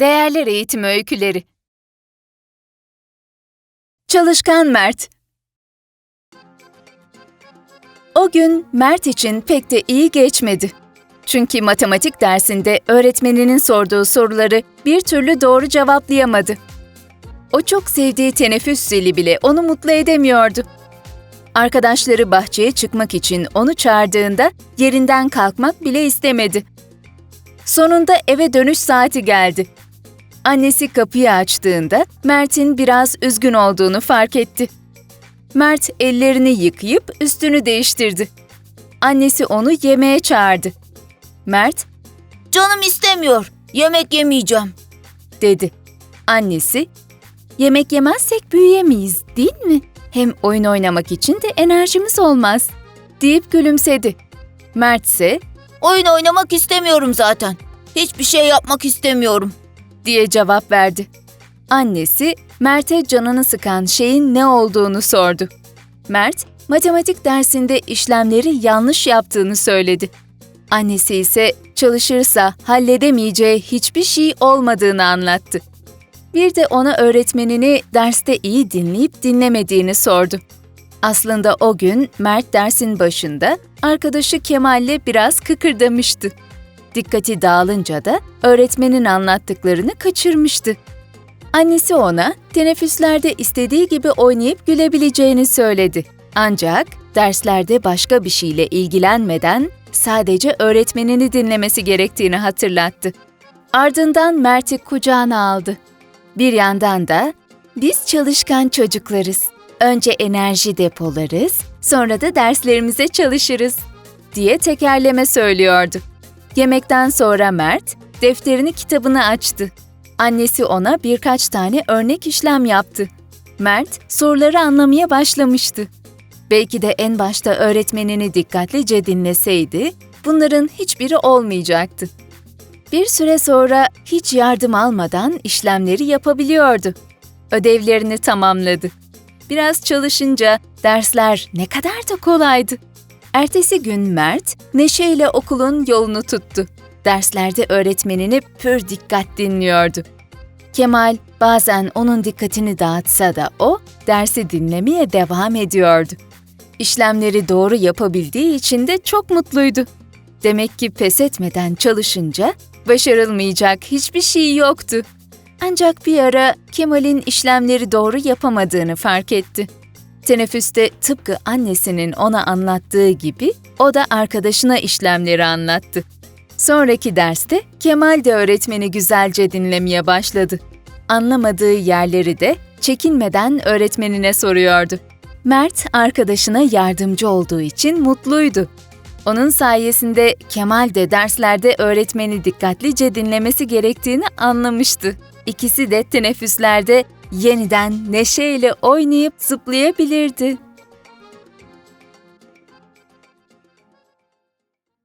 Değerler Eğitim Öyküleri Çalışkan Mert O gün Mert için pek de iyi geçmedi. Çünkü matematik dersinde öğretmeninin sorduğu soruları bir türlü doğru cevaplayamadı. O çok sevdiği teneffüs zili bile onu mutlu edemiyordu. Arkadaşları bahçeye çıkmak için onu çağırdığında yerinden kalkmak bile istemedi. Sonunda eve dönüş saati geldi. Annesi kapıyı açtığında Mert'in biraz üzgün olduğunu fark etti. Mert ellerini yıkayıp üstünü değiştirdi. Annesi onu yemeğe çağırdı. Mert, Canım istemiyor. Yemek yemeyeceğim. dedi. Annesi, yemek yemezsek büyüyemeyiz değil mi? Hem oyun oynamak için de enerjimiz olmaz, deyip gülümsedi. Mert ise Oyun oynamak istemiyorum zaten. Hiçbir şey yapmak istemiyorum. Diye cevap verdi. Annesi Mert'e canını sıkan şeyin ne olduğunu sordu. Mert, matematik dersinde işlemleri yanlış yaptığını söyledi. Annesi ise çalışırsa halledemeyeceği hiçbir şey olmadığını anlattı. Bir de ona öğretmenini derste iyi dinleyip dinlemediğini sordu. Aslında o gün Mert dersin başında arkadaşı Kemal'le biraz kıkırdamıştı. Dikkati dağılınca da öğretmenin anlattıklarını kaçırmıştı. Annesi ona teneffüslerde istediği gibi oynayıp gülebileceğini söyledi. Ancak derslerde başka bir şeyle ilgilenmeden sadece öğretmenini dinlemesi gerektiğini hatırlattı. Ardından Mert'i kucağına aldı. Bir yandan da biz çalışkan çocuklarız. Önce enerji depolarız, sonra da derslerimize çalışırız diye tekerleme söylüyordu. Yemekten sonra Mert defterini kitabını açtı. Annesi ona birkaç tane örnek işlem yaptı. Mert soruları anlamaya başlamıştı. Belki de en başta öğretmenini dikkatlice dinleseydi bunların hiçbiri olmayacaktı. Bir süre sonra hiç yardım almadan işlemleri yapabiliyordu. Ödevlerini tamamladı. Biraz çalışınca dersler ne kadar da kolaydı. Ertesi gün Mert neşeyle okulun yolunu tuttu. Derslerde öğretmenini pür dikkat dinliyordu. Kemal bazen onun dikkatini dağıtsa da o dersi dinlemeye devam ediyordu. İşlemleri doğru yapabildiği için de çok mutluydu. Demek ki pes etmeden çalışınca başarılmayacak hiçbir şey yoktu. Ancak bir ara Kemal'in işlemleri doğru yapamadığını fark etti. Teneffüste tıpkı annesinin ona anlattığı gibi o da arkadaşına işlemleri anlattı. Sonraki derste Kemal de öğretmeni güzelce dinlemeye başladı. Anlamadığı yerleri de çekinmeden öğretmenine soruyordu. Mert arkadaşına yardımcı olduğu için mutluydu. Onun sayesinde Kemal de derslerde öğretmeni dikkatlice dinlemesi gerektiğini anlamıştı. İkisi de teneffüslerde yeniden neşeyle oynayıp zıplayabilirdi.